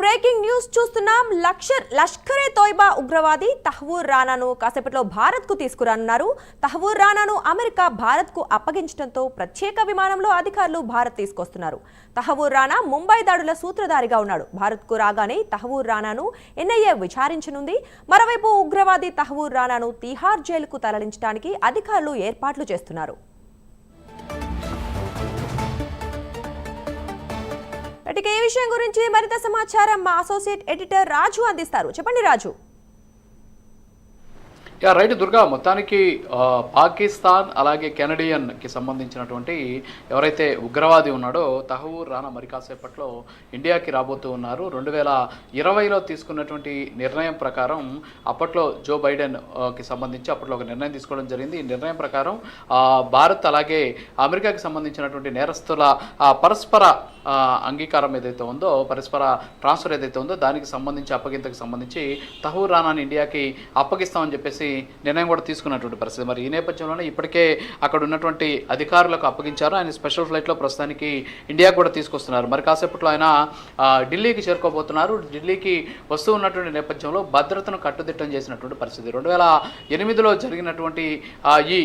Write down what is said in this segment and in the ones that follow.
Breaking news చూస్తున్నాం. లక్షర్ లష్కరే తోయిబా ఉగ్రవాది తహవూర్ రానాను కాసేపట్లో భారత్కు తీసుకురానున్నారు. తహవూర్ రానాను అమెరికా భారత్కు అప్పగించడంతో ప్రత్యేక విమానంలో అధికారులు భారత్ తీసుకొస్తున్నారు. తహవూర్ రానా ముంబై దాడుల సూత్రధారిగా ఉన్నాడు. భారత్కు రాగానే తహవూర్ రానాను ఎన్ఐఏ విచారించనుంది. మరోవైపు ఉగ్రవాది తహవూర్ రానాను తిహార్ జైలుకు తరలించడానికి అధికారులు ఏర్పాట్లు చేస్తున్నారు. ఇక ఈ విషయం గురించి మరింత సమాచారం మా అసోసియేట్ ఎడిటర్ రాజు అందిస్తారు. చెప్పండి రాజు. Yeah right Durga. మొత్తానికి పాకిస్తాన్ అలాగే కెనడియన్కి సంబంధించినటువంటి ఎవరైతే ఉగ్రవాది ఉన్నాడో తహవూర్ రానా మరి కాసేపట్లో ఇండియాకి రాబోతూ ఉన్నారు. రెండు వేల ఇరవైలో తీసుకున్నటువంటి నిర్ణయం ప్రకారం అప్పట్లో జో బైడెన్కి సంబంధించి అప్పట్లో ఒక నిర్ణయం తీసుకోవడం జరిగింది. ఈ నిర్ణయం ప్రకారం భారత్ అలాగే అమెరికాకి సంబంధించినటువంటి నేరస్తుల పరస్పర అంగీకారం ఏదైతే ఉందో పరస్పర ట్రాన్స్ఫర్ ఏదైతే ఉందో దానికి సంబంధించి అప్పగింతకు సంబంధించి తహూర్ రానాని ఇండియాకి అప్పగిస్తామని చెప్పేసి నిర్ణయం కూడా తీసుకున్నటువంటి పరిస్థితి. మరి ఈ నేపథ్యంలోనే ఇప్పటికే అక్కడ ఉన్నటువంటి అధికారులకు అప్పగించారు. ఆయన స్పెషల్ ఫ్లైట్లో ప్రస్తుతానికి ఇండియా కూడా తీసుకొస్తున్నారు. మరి కాసేపట్లో ఆయన ఢిల్లీకి చేరుకోబోతున్నారు. ఢిల్లీకి వస్తూ ఉన్నటువంటి నేపథ్యంలో భద్రతను కట్టుదిట్టం చేసినటువంటి పరిస్థితి. రెండు వేల ఎనిమిదిలో జరిగినటువంటి ఈ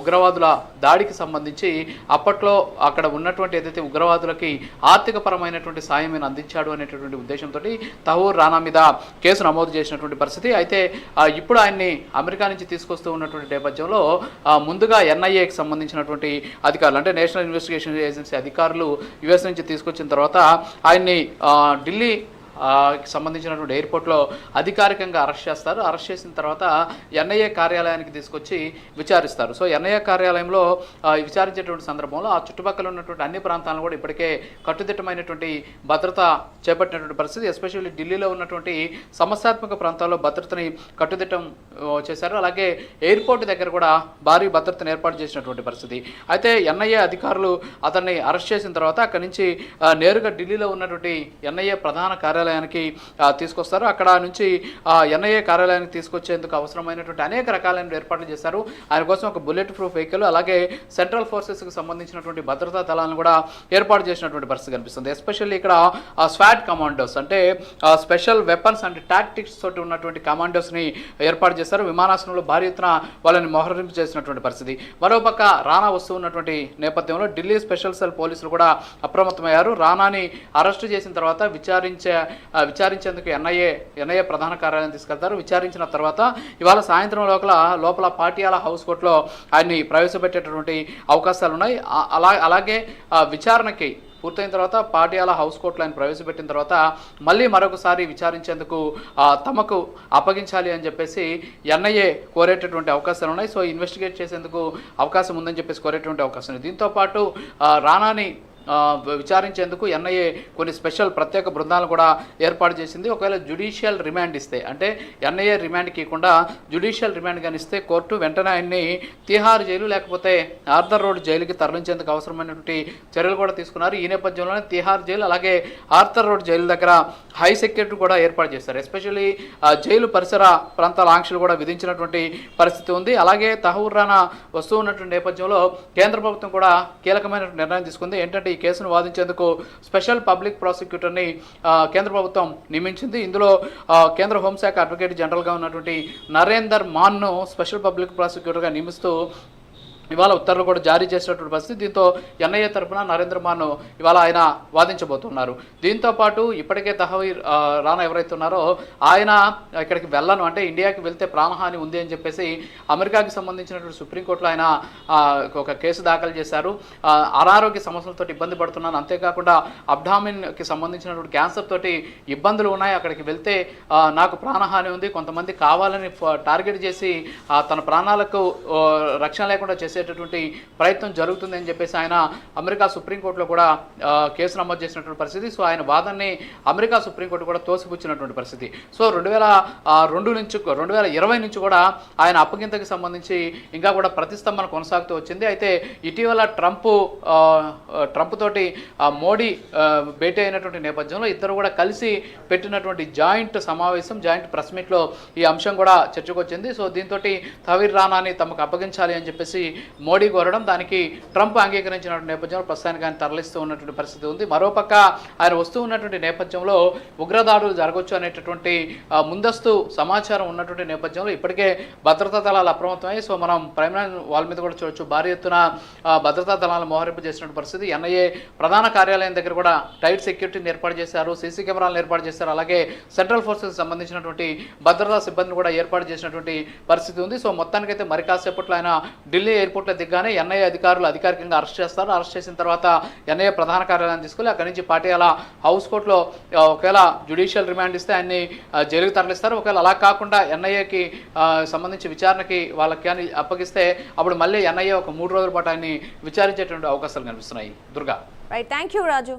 ఉగ్రవాదుల దాడికి సంబంధించి అప్పట్లో అక్కడ ఉన్నటువంటి ఏదైతే ఉగ్రవాదులకి ఆర్థిక పరమైనటువంటి సాయం ఆయన అందించాడు అనేటటువంటి ఉద్దేశంతో తహూర్ రానా మీద కేసు నమోదు చేసినటువంటి పరిస్థితి. అయితే ఇప్పుడు ఆయన్ని అమెరికా నుంచి తీసుకొస్తూ ఉన్నటువంటి నేపథ్యంలో ముందుగా ఎన్ఐఏకి సంబంధించినటువంటి అధికారులు అంటే నేషనల్ ఇన్వెస్టిగేషన్ ఏజెన్సీ అధికారులు యుఎస్ నుంచి తీసుకొచ్చిన తర్వాత ఆయన్ని ఢిల్లీ సంబంధించినటువంటి ఎయిర్పోర్ట్లో అధికారికంగా అరెస్ట్ చేస్తారు. అరెస్ట్ చేసిన తర్వాత ఎన్ఐఏ కార్యాలయానికి తీసుకొచ్చి విచారిస్తారు. సో ఎన్ఐఏ కార్యాలయంలో విచారించేటువంటి సందర్భంలో ఆ చుట్టుపక్కల ఉన్నటువంటి అన్ని ప్రాంతాలను కూడా ఇప్పటికే కట్టుదిట్టమైనటువంటి భద్రత చేపట్టినటువంటి పరిస్థితి. ఎస్పెషల్లీ ఢిల్లీలో ఉన్నటువంటి సమస్యాత్మక ప్రాంతాల్లో భద్రతని కట్టుదిట్టం చేశారు. అలాగే ఎయిర్పోర్ట్ దగ్గర కూడా భారీ భద్రతను ఏర్పాటు చేసినటువంటి పరిస్థితి. అయితే ఎన్ఐఏ అధికారులు అతన్ని అరెస్ట్ చేసిన తర్వాత అక్కడి నుంచి నేరుగా ఢిల్లీలో ఉన్నటువంటి ఎన్ఐఏ ప్రధాన కార్యాలయం కార్యాలయానికి తీసుకొస్తారు. అక్కడ నుంచి ఎన్ఐఏ కార్యాలయానికి తీసుకొచ్చేందుకు అవసరమైనటువంటి అనేక రకాలైన ఏర్పాట్లు చేశారు. ఆయన కోసం ఒక బుల్లెట్ ప్రూఫ్ వెహికల్ అలాగే సెంట్రల్ ఫోర్సెస్కి సంబంధించినటువంటి భద్రతా దళాలను కూడా ఏర్పాటు చేసినటువంటి పరిస్థితి కనిపిస్తుంది. ఎస్పెషల్లీ ఇక్కడ స్వాట్ కమాండోస్ అంటే స్పెషల్ వెపన్స్ అండ్ టాక్టిక్స్ తోటి ఉన్నటువంటి కమాండోస్ని ఏర్పాటు చేశారు. విమానాశ్రయంలో భారీ ఎత్తున వాళ్ళని మోహరింపు చేసినటువంటి పరిస్థితి. మరోపక్క రానా వస్తూ ఉన్నటువంటి నేపథ్యంలో ఢిల్లీ స్పెషల్ సెల్ పోలీసులు కూడా అప్రమత్తమయ్యారు. రానాని అరెస్టు చేసిన తర్వాత విచారించే విచారించేందుకు ఎన్ఐఏ ఎన్ఐఏ ప్రధాన కార్యాలయం తీసుకెళ్తారు. విచారించిన తర్వాత ఇవాళ సాయంత్రం లోపల లోపల పాటియాల హౌస్ కోర్టులో ఆయన్ని ప్రవేశపెట్టేటటువంటి అవకాశాలు ఉన్నాయి అలా అలాగే విచారణకి పూర్తయిన తర్వాత పాటియాల హౌస్ కోర్టులో ఆయన ప్రవేశపెట్టిన తర్వాత మళ్ళీ మరొకసారి విచారించేందుకు తమకు అప్పగించాలి అని చెప్పేసి ఎన్ఐఏ కోరేటటువంటి అవకాశాలు ఉన్నాయి సో ఇన్వెస్టిగేట్ చేసేందుకు అవకాశం ఉందని చెప్పేసి కోరేటువంటి అవకాశం ఉంది దీంతో పాటు రానాని విచారించేందుకు ఎన్ఐఏ కొన్ని స్పెషల్ ప్రత్యేక బృందాలను కూడా ఏర్పాటు చేసింది. ఒకవేళ జ్యుడిషియల్ రిమాండ్ ఇస్తే అంటే ఎన్ఐఏ రిమాండ్కి ఇవ్వకుండా జ్యుడిషియల్ రిమాండ్ కానీ ఇస్తే కోర్టు వెంటనే ఆయన్ని తిహార్ జైలు లేకపోతే ఆర్థర్ రోడ్ జైలుకి తరలించేందుకు అవసరమైనటువంటి చర్యలు కూడా తీసుకున్నారు. ఈ నేపథ్యంలోనే తిహార్ జైలు అలాగే ఆర్థర్ రోడ్ జైలు దగ్గర హై సెక్యూరిటీ కూడా ఏర్పాటు చేశారు. ఎస్పెషల్లీ జైలు పరిసర ప్రాంతాల ఆంక్షలు కూడా విధించినటువంటి పరిస్థితి ఉంది. అలాగే తహూర్ రానా వస్తూ ఉన్నటువంటి నేపథ్యంలో కేంద్ర ప్రభుత్వం కూడా కీలకమైన నిర్ణయం తీసుకుంది. ఏంటంటే ఈ కేసును వాదించేందుకు స్పెషల్ పబ్లిక్ ప్రాసిక్యూటర్ని కేంద్ర ప్రభుత్వం నియమించింది. ఇందులో కేంద్ర హోంశాఖ అడ్వకేట్ జనరల్గా ఉన్నటువంటి నరేందర్ మాన్ను స్పెషల్ పబ్లిక్ ప్రాసిక్యూటర్గా నియమిస్తూ ఇవాళ ఉత్తర్వులు కూడా జారీ చేసినటువంటి పరిస్థితి. దీంతో ఎన్ఐఏ తరఫున నరేంద్ర మాను ఇవాళ ఆయన వాదించబోతున్నారు. దీంతో పాటు ఇప్పటికే తహవీర్ రానా ఎవరైతే ఉన్నారో ఆయన ఇక్కడికి వెళ్ళను. అంటే ఇండియాకి వెళ్తే ప్రాణహాని ఉంది అని చెప్పేసి అమెరికాకి సంబంధించినటువంటి సుప్రీంకోర్టులో ఆయన ఒక కేసు దాఖలు చేశారు. అనారోగ్య సమస్యలతో ఇబ్బంది పడుతున్నాను. అంతేకాకుండా అబ్డామిన్కి సంబంధించినటువంటి క్యాన్సర్ తోటి ఇబ్బందులు ఉన్నాయి. అక్కడికి వెళ్తే నాకు ప్రాణహాని ఉంది. కొంతమంది కావాలని టార్గెట్ చేసి తన ప్రాణాలకు రక్షణ లేకుండా చేసేటటువంటి ప్రయత్నం జరుగుతుందని చెప్పేసి ఆయన అమెరికా సుప్రీంకోర్టులో కూడా కేసు నమోదు చేసినటువంటి పరిస్థితి. సో ఆయన వాదనని అమెరికా సుప్రీంకోర్టు కూడా తోసిపుచ్చినటువంటి పరిస్థితి. సో రెండు వేల రెండు నుంచి రెండు వేల ఇరవై నుంచి కూడా ఆయన అప్పగింతకి సంబంధించి ఇంకా కూడా ప్రతిస్తంభన కొనసాగుతూ వచ్చింది. అయితే ఇటీవల ట్రంప్ ట్రంప్ తోటి మోడీ భేటీ అయినటువంటి నేపథ్యంలో ఇద్దరు కూడా కలిసి పెట్టినటువంటి జాయింట్ సమావేశం జాయింట్ ప్రెస్ మీట్లో ఈ అంశం కూడా చర్చకు వచ్చింది. సో దీంతో తవీర్ రానాని తమకు అప్పగించాలి అని చెప్పేసి మోడీ కోరడం దానికి ట్రంప్ అంగీకరించిన నేపథ్యంలో ప్రస్తుతానికి ఆయన తరలిస్తూ ఉన్నటువంటి పరిస్థితి ఉంది. మరోపక్క ఆయన వస్తూ ఉన్నటువంటి నేపథ్యంలో ఉగ్రదాడులు జరగవచ్చు అనేటటువంటి ముందస్తు సమాచారం ఉన్నటువంటి నేపథ్యంలో ఇప్పటికే భద్రతా దళాలు అప్రమత్తమై సో మనం ప్రైమ్ వాళ్ళ మీద కూడా చూడొచ్చు. భారీ ఎత్తున భద్రతా దళాలు మోహరింపు చేసినటువంటి పరిస్థితి. ఎన్ఐఏ ప్రధాన కార్యాలయం దగ్గర కూడా టైట్ సెక్యూరిటీని ఏర్పాటు చేశారు సీసీ కెమెరాలను ఏర్పాటు చేశారు. అలాగే సెంట్రల్ ఫోర్సెస్ సంబంధించినటువంటి భద్రతా సిబ్బందిని కూడా ఏర్పాటు చేసినటువంటి పరిస్థితి ఉంది. సో మొత్తానికైతే మరి కాసేపట్లో ఆయన ఢిల్లీ ఎయిర్పోర్ట్లో దిగ్గానే ఎన్ఐఏ అధికారులు అధికారికంగా అరెస్ట్ చేస్తారు. అరెస్ట్ చేసిన తర్వాత ఎన్ఐఏ ప్రధాన కార్యాలయాన్ని తీసుకెళ్ళి అక్కడి నుంచి పాటియాల హౌస్ కోర్టులో ఒకవేళ జ్యుడిషియల్ రిమాండ్ ఇస్తే ఆయన్ని జైలుకు తరలిస్తారు. ఒకవేళ అలా కాకుండా ఎన్ఐఏకి సంబంధించి విచారణకి వాళ్ళకి అని అప్పగిస్తే అప్పుడు మళ్ళీ ఎన్ఐఏ ఒక మూడు రోజుల పాటు ఆయన్ని విచారించేటువంటి అవకాశాలు కనిపిస్తున్నాయి. Durga. Right thank you Raju